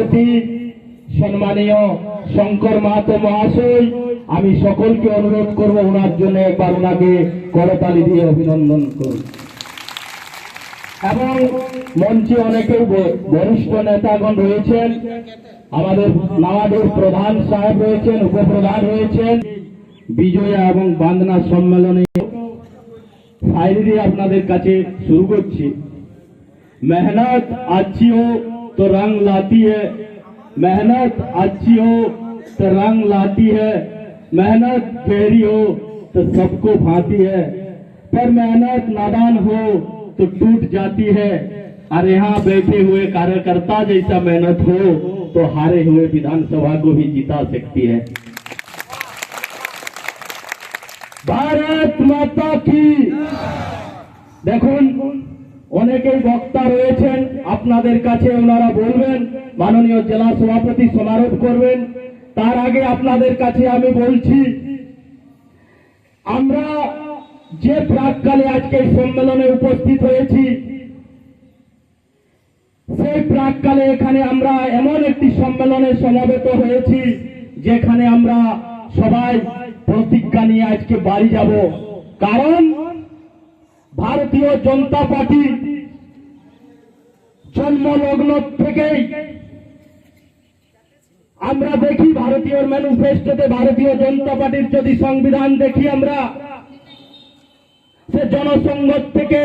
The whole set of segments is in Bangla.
সভাপতি সম্মানীয় শঙ্কর মাহাতো মহাশয়, আমি সকলকে অনুরোধ করব ওনার জন্য একবার ওনাকে করতালি দিয়ে অভিনন্দন করব। এবং মঞ্চে অনেকে বরিষ্ঠ নেতাগণ রয়েছেন, আমাদের নামাজের প্রধান সাহেব রয়েছেন, উপপ্রধান রয়েছেন, বিজয়া এবং বান্দনা সম্মেলনে ফাইল দিয়ে আপনাদের কাছে শুরু করছি। মেহনত আজিও तो रंग लाती है। मेहनत अच्छी हो तो रंग लाती है। मेहनत गहरी हो तो सबको भाती है। पर मेहनत नादान हो तो टूट जाती है। और यहाँ बैठे हुए कार्यकर्ता जैसा मेहनत हो तो हारे हुए विधानसभा को भी जिता सकती है। भारत माता की देखो অনেকেই বক্তা রয়েছেন, আপনাদের কাছে ওনারা বলবেন, মাননীয় জেলা সভাপতি সমারোহ করবেন। তার আগে আপনাদের কাছে আমি বলছি, আমরা যে প্রাককালে আজকে সম্মেলনে উপস্থিত হয়েছি, সেই প্রাককালে এখানে আমরা এমন একটি সম্মেলনে সমাবেত হয়েছি, যেখানে আমরা সবাই প্রতিজ্ঞা নিয়ে আজকে বাড়ি যাব। কারণ ভারতীয় জনতা পার্টি জন্মলগ্ন থেকেই আমরা দেখি ভারতীয় ম্যানিফেস্টোতে ভারতীয় জনতা পার্টির যদি সংবিধান দেখি আমরা, সে জনসংঘ থেকে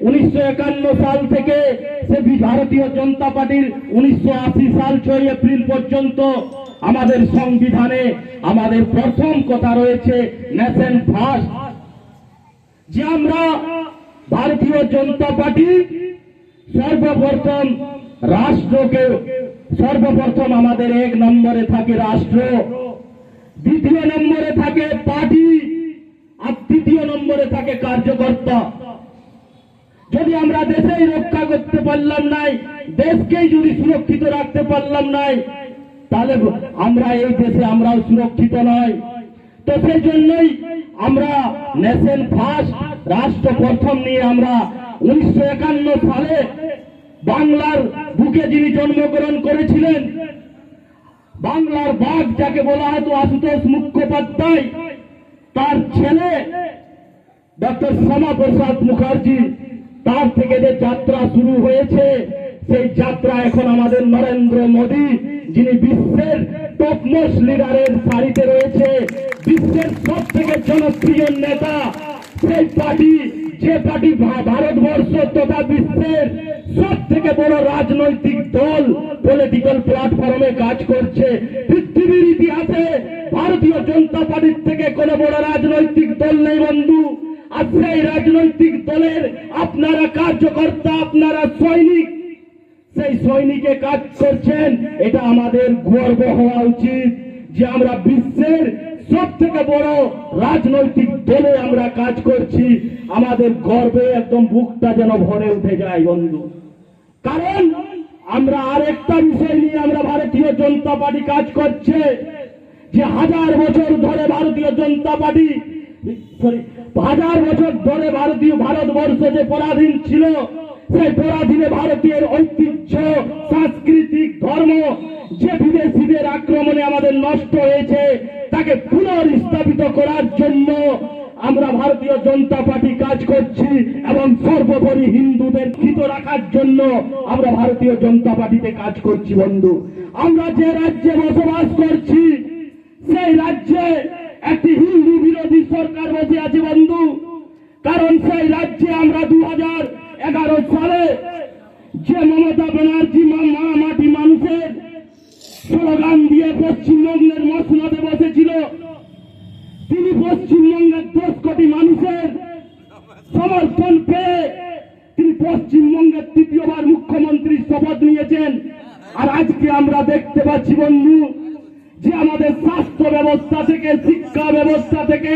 উনিশশো একান্ন সাল থেকে সে ভারতীয় জনতা পার্টির উনিশশো আশি সাল ছয় এপ্রিল পর্যন্ত আমাদের সংবিধানে আমাদের প্রথম কথা রয়েছে নেশন ফার্স্ট যে আমরা ভারতীয় জনতা পার্টি সর্বপ্রথম রাষ্ট্রকে, সর্বপ্রথম আমাদের এক নম্বরে থাকে রাষ্ট্র, দ্বিতীয় নম্বরে থাকে পার্টি, আর তৃতীয় নম্বরে থাকে কার্যকর্তা। যদি আমরা দেশেই রক্ষা করতে পারলাম নাই, দেশকেই যদি সুরক্ষিত রাখতে পারলাম নাই, তাহলে আমরা এই দেশে আমরাও সুরক্ষিত নয় তো সেই জন্যই আমরা নেশন ফার্স্ট রাষ্ট্র প্রথম নিয়ে আমরা উনিশশো একান্ন সালে বাংলার বুকে যিনি জন্মগ্রহণ করেছিলেন, বাংলার বাঘ যাকে বলা হতো আশুতোষ মুখোপাধ্যায়, তার ছেলে ডক্টর শ্যামা প্রসাদ মুখার্জি, তার থেকে যে যাত্রা শুরু হয়েছে, সেই যাত্রা এখন আমাদের নরেন্দ্র মোদী, যিনি বিশ্বের টপমোস্ট লিডারের সারিতে রয়েছে, বিশ্বের সব থেকে জনপ্রিয় নেতা সেই পার্টি, যে পার্টি ভারতবর্ষ তথা বিশ্বের সব থেকে বড় রাজনৈতিক দল পলিটিক্যাল প্ল্যাটফর্মে কাজ করছে। পৃথিবীর ইতিহাসে ভারতীয় জনতা পার্টির থেকে কোনো বড় রাজনৈতিক দল নেই, বন্ধু। আর সেই রাজনৈতিক দলের আপনারা কার্যকর্তা, আপনারা সৈনিক। সেই সৈনিকে কাজ করছেন, এটা আমাদের গর্ব হওয়া উচিত যে আমরা বিশ্বের সব থেকে বড় রাজনৈতিক দলে আমরা কাজ করছি। আমাদের গর্বে একদম বুকটা যেন ভরে উঠে যায়, বন্ধু। কারণ আমরা আরেকটা বিষয় নিয়ে আমরা ভারতীয় জনতা পার্টি কাজ করছে। যে হাজার বছর ধরে ভারতীয় জনতা পার্টি হাজার বছর ধরে ভারতীয় ভারতবর্ষ যে পরাধীন ছিল, সেই পরাধীনে ভারতীয় ঐতিহ্য, সাংস্কৃতিক ধর্ম, যে বিদেশিদের আক্রমণে আমাদের নষ্ট হয়েছে তাকে পুনর্স্থাপিত করার জন্য আমরা ভারতীয় জনতা পার্টি কাজ করছি এবং সর্বোপরি হিন্দুদের স্থিত রাখার জন্য আমরা ভারতীয় জনতা পার্টিতে কাজ করছি, বন্ধু। আমরা যে রাজ্যে বসবাস করছি, সেই রাজ্যে একটি হিন্দু বিরোধী সরকার বসে আছে, বন্ধু। কারণ সেই রাজ্যে আমরা দু সালে যে মমতা ব্যানার্জি মা মাটি মানুষের স্লোগান দিয়ে পশ্চিমবঙ্গের মসনদে বসেছিল। তিনি পশ্চিমবঙ্গের দশ কোটি মানুষের সমর্থন পেয়ে তিনি পশ্চিমবঙ্গের তৃতীয়বার মুখ্যমন্ত্রীর শপথ নিয়েছেন। আর আজকে আমরা দেখতে পাচ্ছি, বন্ধু, যে আমাদের স্বাস্থ্য ব্যবস্থা থেকে, শিক্ষা ব্যবস্থা থেকে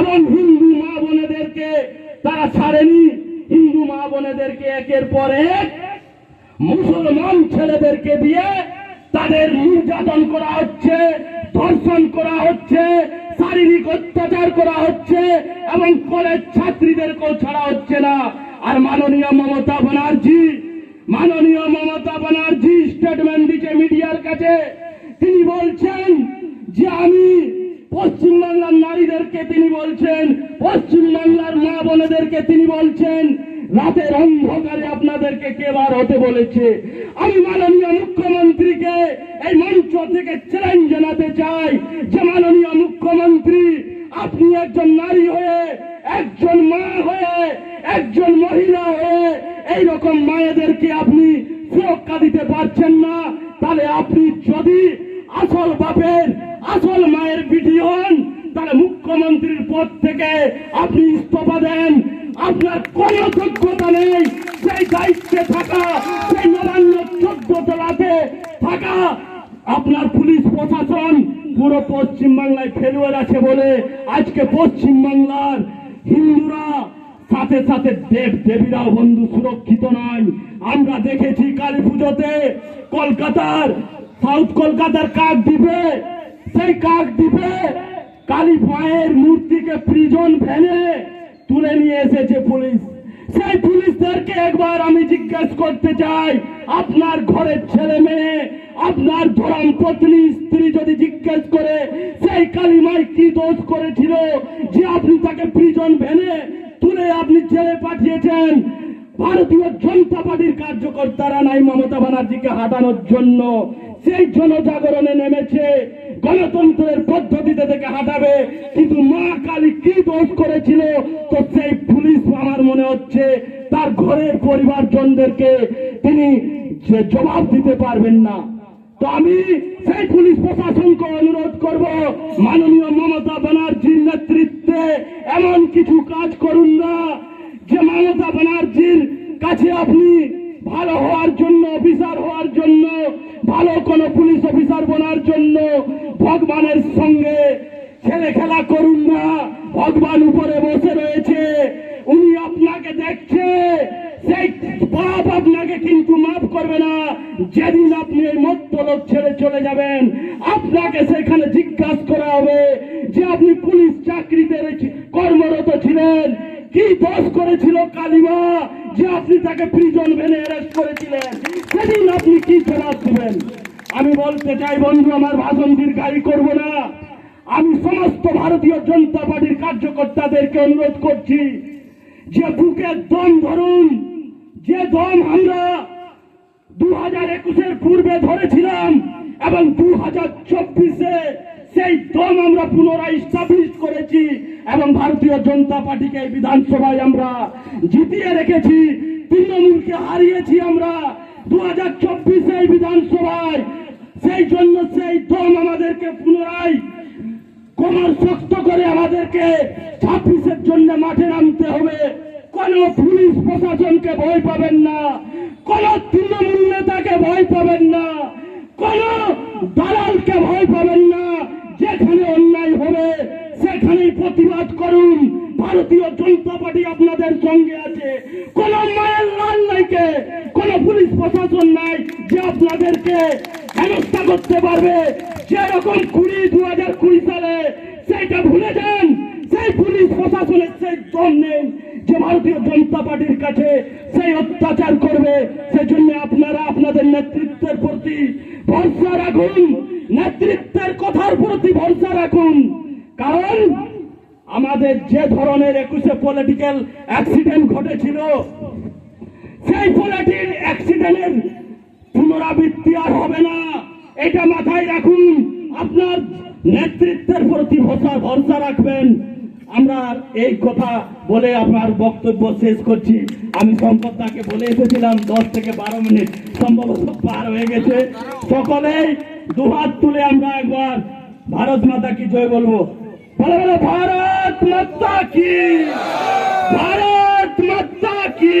এবং হিন্দু মা বোনেদেরকে তারা ছাড়েনি। হিন্দু মা বোনেদেরকে একের পর এক মুসলমান ছেলেদেরকে দিয়ে তাদের নির্যাতন করা হচ্ছে, ধর্ষণ করা হচ্ছে, শারীরিক অত্যাচার করা হচ্ছে এবং কলেজ ছাত্রীদেরকেও ছাড়া হচ্ছে না। আর মাননীয় মমতা ব্যানার্জি, মাননীয় মমতা ব্যানার্জি স্টেটমেন্ট দিচ্ছে মিডিয়ার কাছে। তিনি বলছেন যে আমি পশ্চিমবাংলার নারীদেরকে তিনি বলছেন, পশ্চিমবাংলার মা বোনেদেরকে তিনি বলছেন রাতের অন্ধকারে আপনাদেরকে কেবার হতে বলেছে? আমি মাননীয় মুখ্যমন্ত্রীকে এই মঞ্চ থেকে চ্যালেঞ্জ জানাতে চাই যে মাননীয় মুখ্যমন্ত্রী, আপনি একজন নারী হয়ে, একজন মা হয়ে, একজন মহিলা হয়ে এই রকম মায়েদেরকে আপনি সুরক্ষা দিতে পারছেন না। তাহলে আপনি যদি আসল বাপের, আসল মায়ের বিধি হন, তাহলে মুখ্যমন্ত্রীর পদ থেকে আপনি ইস্তফা দেন। আপনার কোন যোগ্যতা নেই। সেই দায়িত্বে থাকা সেই নবান্ন থাকা। আপনার পুলিশ প্রশাসন পুরো পশ্চিমবাংলায় ফেলুয়ার আছে বলে আজকে পশ্চিমবাংলার হিন্দুরা সাথে সাথে দেব দেবীরাও বন্ধু সুরক্ষিত নয়। আমরা দেখেছি কালী পুজোতে কলকাতার, সাউথ কলকাতার কাক দ্বীপে, সেই কাক দ্বীপে কালী মায়ের মূর্তিকে প্রিজন ভ্যানে তুলে নিয়ে এসেছে পুলিশ। সেই পুলিশদেরকে একবার আমি জিজ্ঞেস করতে চাই, আপনার ঘরের ছেলে মেয়ে, আপনার ধরম পত্নী, স্ত্রী যদি জিজ্ঞেস করে, সেই কালিমাই কি দোষ করেছিল যে আপনি তাকে প্রিজন ভেনে তুলে আপনি জেলে পাঠিয়েছেন? ভারতীয় জনতা পার্টির কার্যকর্তারা নাই মমতা ব্যানার্জিকে হাঁটানোর জন্য। সেই জনজাগরণে নেমেছে। গণতন্ত্রের পদ্ধতিতে থেকে হাঁটাবে। কিন্তু মা কালী কি দোষ করেছিল, তো সেই পুলিশ আমার মনে হচ্ছে তার ঘরের পরিবারজনদেরকে তিনি জবাব দিতে পারবেন না। তো আমি সেই পুলিশ প্রশাসনকে অনুরোধ করব, মাননীয় মমতা ব্যানার্জির নেতৃত্বে এমন কিছু কাজ করুন না, যে মমতা ব্যানার্জির কাছে আপনি ভালো হওয়ার জন্য অফিসার হওয়ার জন্য, ভালো কোনো পুলিশ অফিসার বনার জন্য ভগবানের সঙ্গে ছেলে খেলা করুন না। ভগবান উপরে বসে রয়েছে। উনি আপনাকে দেখছে। সেই পাপ আপনাকে কিন্তু মাফ করবে না। যেদিন আপনি এই মত্ত লোক ছেড়ে চলে যাবেন, আপনাকে সেখানে জিজ্ঞাসা করা হবে যে আপনি পুলিশ চাকরিতে কর্মরত ছিলেন? কি দোষ করেছিল কালিমা যে আপনি তাকে প্রিজন ভেনে অ্যারেস্ট করেছিলেন? সেদিন আপনি কি জবাব দিবেন? আমি বলতে চাই, বন্ধু, আমার ভাষণ দীর্ঘায়ী করব না। আমি সমস্ত ভারতীয় জনতা পার্টির কার্যকর্তাদেরকে অনুরোধ করছি, যে বুকে দম ধরুন, যে দম আমরা দু হাজার একুশের পূর্বে ধরেছিলাম এবং দু হাজার চব্বিশে সেই দম আমরা পুনরায় স্টাবলিশ করেছি এবং ভারতীয় জনতা পার্টিকে এই বিধানসভায় আমরা জিতিয়ে রেখেছি, তৃণমূলকে হারিয়েছি আমরা। দু হাজার চব্বিশে এই বিধানসভায় সেই জন্য সেই দম আমাদেরকে পুনরায় কোমর শক্ত করে আমাদেরকে ছাব্বিশের জন্য মাঠে নামতে হবে। কোন পুলিশ প্রশাসনকে ভয় পাবেন না। কোন তৃণমূল নেতাকে ভয় পাবেন না। কোন দালালকে ভয় পাবেন না। যেখানে অন্যায় হবে, সেখানেই প্রতিবাদ করুন। ভারতীয় জনতা পার্টি আপনাদের সঙ্গে আছে। কোন মায়ের লাল নাইকে, কোন পুলিশ প্রশাসন নাই যে আপনাদেরকে হেনস্থা করতে পারবে। যেরকম কুড়ি দু হাজার কুড়ি সালে সেইটা ভুলে যান। সেই পুলিশ প্রশাসনের সেই দম নেই যে ভারতীয় জনতা পার্টির কাছে সেই অত্যাচার করবে। সেজন্য আপনারা আপনাদের নেতৃত্বের প্রতি ভরসা রাখুন। নেতৃত্বের কথার প্রতি ভরসা রাখুন। কারণ আমাদের যে ধরনের একুশে পলিটিক্যাল অ্যাক্সিডেন্ট ঘটেছিল, সেই পলিটিক অ্যাক্সিডেন্টের পুনরাবৃত্তি আর হবে না। এটা মাথায় রাখুন, আপনার নেতৃত্বের প্রতি ভরসা ভরসা রাখবেন। আমরা এই কথা বলে আপনার বক্তব্য শেষ করছি। আমি সম্পদ তাকে বলে এসেছিলাম, দশ থেকে বারো মিনিট। সম্ভবত পার হয়ে গেছে। সকলেই দুহাত তুলে আমরা একবার ভারত মাতা কি জয় বলব? বলে বলে, ভারত মাতা কি? ভারত মাতা কি?